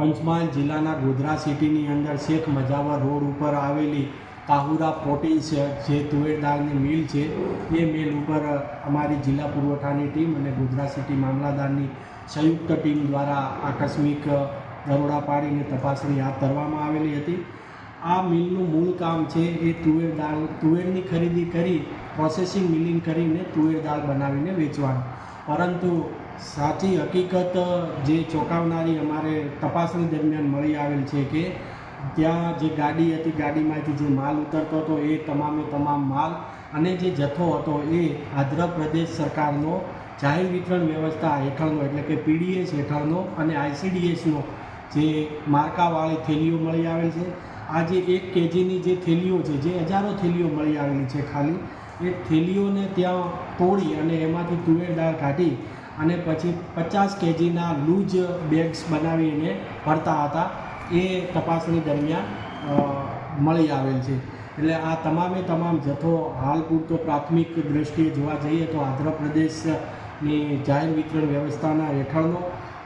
પંચમહાલ જિલ્લાના ગોધરા સિટીની અંદર શેખ મજાવર રોડ ઉપર આવેલી તાહુરા પ્રોટીન્સ જે તુવેર દાળની મિલ છે. એ મિલ ઉપર અમારી જિલ્લા પુરવઠાની ટીમ અને ગોધરા સિટી મામલાદારની સંયુક્ત ટીમ દ્વારા આકસ્મિક દરોડા પાડીને તપાસણી હાથ ધરવામાં આવેલી હતી. આ મિલનું મૂળ કામ છે એ તુવેર દાળ, તુવેરની ખરીદી કરી, પ્રોસેસિંગ મિલિંગ કરીને તુવેર દાળ બનાવીને વેચવાનું. પરંતુ સાચી હકીકત જે ચોંકાવનારી અમારે તપાસણી દરમિયાન મળી આવેલ છે કે ત્યાં જે ગાડી હતી, ગાડીમાંથી જે માલ ઉતરતો હતો, એ તમામે તમામ માલ અને જે જથ્થો હતો એ આંધ્રપ્રદેશ સરકારનો જાહેર વિતરણ વ્યવસ્થા હેઠળનો, એટલે કે પીડીએસ હેઠળનો અને આઈસીડીએસનો જે માર્કાવાળી થેલીઓ મળી આવેલ છે. આ જે એક કેજીની જે થેલીઓ છે, જે હજારો થેલીઓ મળી આવેલી છે ખાલી, એ થેલીઓને ત્યાં તોડી અને એમાંથી તુવેર દાળ કાઢી અને પછી પચાસ કેજીના લૂજ બેગ્સ બનાવીને ભરતા હતા. એ તપાસણી દરમિયાન મળી આવેલ છે. એટલે આ તમામે તમામ જથ્થો હાલ પૂરતો પ્રાથમિક દ્રષ્ટિએ જોવા જઈએ તો આંધ્રપ્રદેશની જાહેર વિતરણ વ્યવસ્થાના હેઠળનો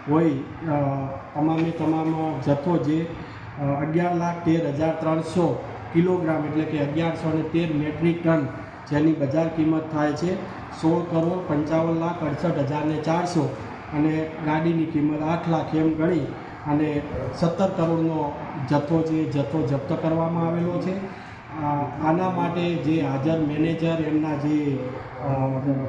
હોય તમામે તમામ જથ્થો જે અગિયાર લાખ તેર હજાર ત્રણસો કિલોગ્રામ એટલે કે અગિયારસો ને તેર મેટ્રિક ટન જેની બજાર કિંમત થાય છે સોળ કરોડ પંચાવન લાખ અડસઠ હજાર ને ચારસો અને ગાડીની કિંમત આઠ લાખ એમ ગણી અને સત્તર કરોડનો જથ્થો છે જથ્થો જપ્ત કરવામાં આવેલો છે. આના માટે જે હાજર મેનેજર, એમના જે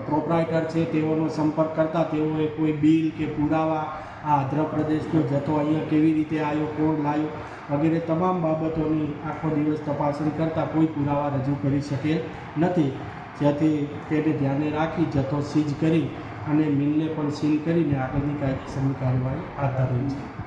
પ્રોપરાઇટર છે, તેઓનો સંપર્ક કરતા તેઓએ કોઈ બિલ કે પુરાવા આ આંધ્રપ્રદેશનો જથ્થો અહીંયા કેવી રીતે આવ્યો, કોણ લાવ્યો વગેરે તમામ બાબતોની આખો દિવસ તપાસણી કરતાં કોઈ પુરાવા રજૂ કરી શકે નથી. જેથી તેને ધ્યાને રાખી જથ્થો સીઝ કરી અને મિલને પણ સીલ કરીને આગળની કાયદેસરની કાર્યવાહી હાથ ધરી છે